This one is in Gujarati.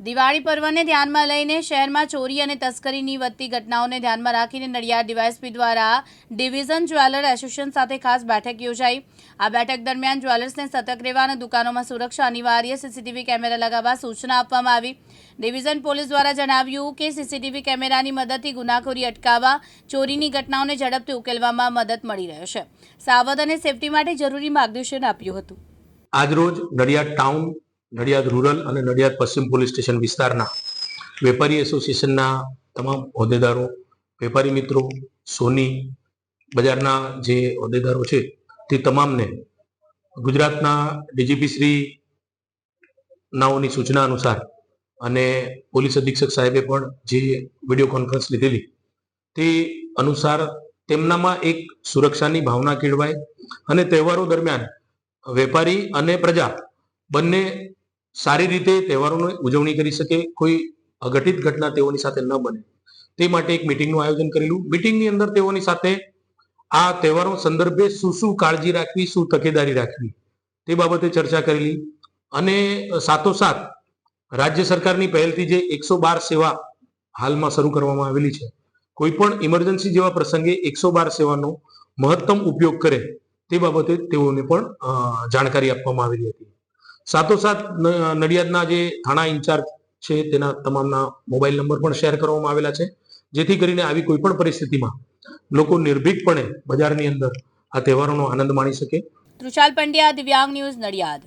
દિવાળી પર્વને ધ્યાનમાં લઈને શહેરમાં ચોરી અને તસ્કરીની વધતી ઘટનાઓને ધ્યાનમાં રાખીને નડિયાદ ડીવાયએસપી દ્વારા ડિવિઝન જ્વેલર એસોસિએશન સાથે ખાસ બેઠક યોજાઈ. આ બેઠક દરમિયાન જ્વેલર્સને સતર્ક રહેવા અને દુકાનોમાં સુરક્ષા અનિવાર્ય સીસીટીવી કેમેરા લગાવવા સૂચના આપવામાં આવી. ડિવિઝન પોલીસ દ્વારા જણાવ્યું કે સીસીટીવી કેમેરાની મદદથી ગુનાખોરી અટકાવવા, ચોરીની ઘટનાઓને ઝડપથી ઉકેલવામાં મદદ મળી રહ્યો છે. સાવધ અને સેફટી માટે જરૂરી માર્ગદર્શન આપ્યું હતું. આજરોજ નડિયાદ ટાઉન નડિયાદ રૂરલ અને નડિયાદ પશ્ચિમ પોલીસ સ્ટેશન વિસ્તારના વેપારી એસોસિએશનના તમામ હોદ્દેદારો, વેપારી મિત્રો, સોની બજારના જે હોદ્દેદારો છે તે તમામને ગુજરાતના ડીજીપી શ્રી નાઓની સૂચના અનુસાર અને પોલીસ અધિક્ષક સાહેબે પણ જે વીડિયો કોન્ફરન્સ લીધેલી તે અનુસાર તેમનામાં એક સુરક્ષાની ભાવના કેળવાય અને તહેવારો દરમિયાન વેપારી અને પ્રજા બંને સારી રીતે તહેવારોની ઉજવણી કરી શકે, કોઈ અઘટિત ઘટના તેઓની સાથે ન બને. તે માટે એક મિટિંગનું આયોજન કરેલું. મિટિંગની અંદર તેઓની સાથે આ તહેવારો સંદર્ભે શું શું કાળજી રાખવી, શું તકેદારી રાખવી, તે બાબતે ચર્ચા કરેલી. અને સાથોસાથ રાજ્ય સરકારની પહેલથી જે એકસો બાર સેવા હાલમાં શરૂ કરવામાં આવેલી છે, કોઈ પણ ઇમરજન્સી જેવા પ્રસંગે એકસો બાર સેવાનો મહત્તમ ઉપયોગ કરે, તે બાબતે તેઓને પણ જાણકારી આપવામાં આવેલી હતી. સાથોસાથ નડિયાદના જે થાણા ઇન્ચાર્જ છે, તેના તમામના મોબાઈલ નંબર પણ શેર કરવામાં આવેલા છે. જેથી કરીને આવી કોઈ પણ પરિસ્થિતિમાં લોકો નિર્ભીકપણે બજારની અંદર આ તહેવારોનો આનંદ માણી શકે. તૃષાલ પંડ્યા, દિવ્યાંગ ન્યૂઝ નડિયાદ.